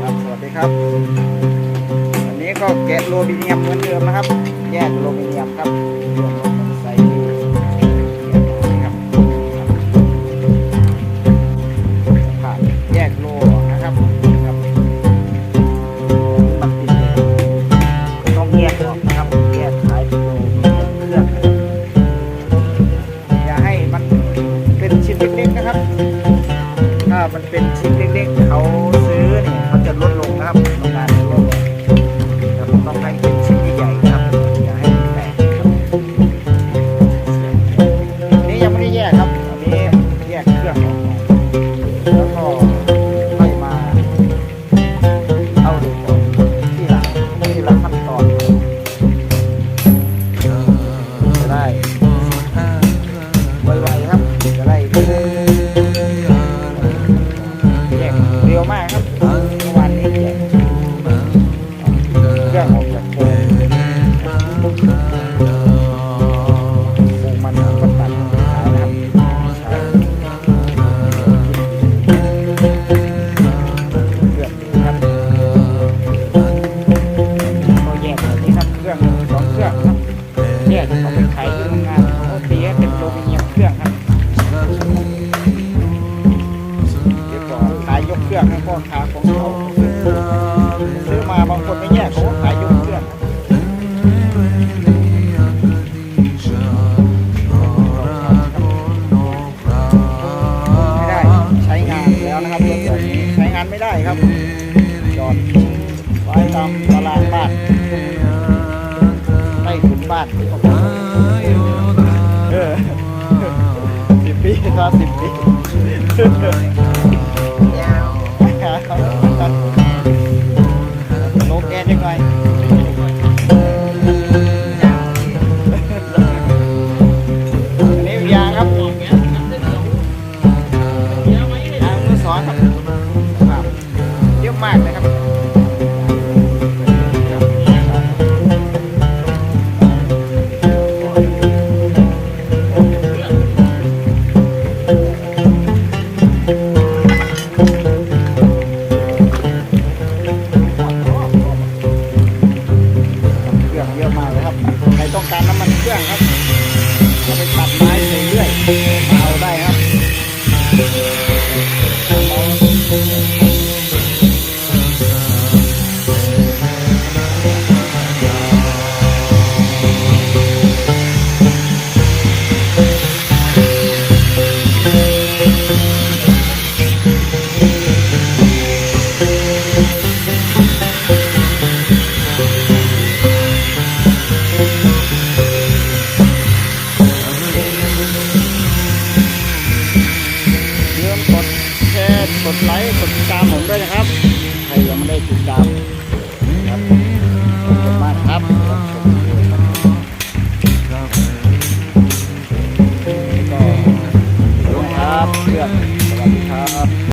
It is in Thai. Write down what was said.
ครับสวัสดีครับวันนี้ก็แกะโลบิเนียมเหมือนเดิมนะครับ แยกโลบิเนียมครับ กครับอันนี้แยกเครื่องออกแล้วก็ค่อยมาเอาเหล็กออกที่หลังที่ละขั้นตอนจะได้ไวๆครับจะได้แยกเร็วมากครับวานนี้แยกเครื่องออกจากโค รื่องให้พ่อค้าของเขาซื้อมาบางคนไม่แยกเขาก็ขายยกเครื่องไม่ได้ใช้งานแล้วนะครับรถแบบนี้ใช้งานไม่ได้ครับจอดไว้ตามตารางบ้านใต้ถุนบ้านเออสิบปีก็สิบปี น้ำมันเครื่องครับเอาไปตัดไม้เรื่อย ดไลค์กดติดตามผมด้วยนะครับ ใครยังไม่ได้ติดตาม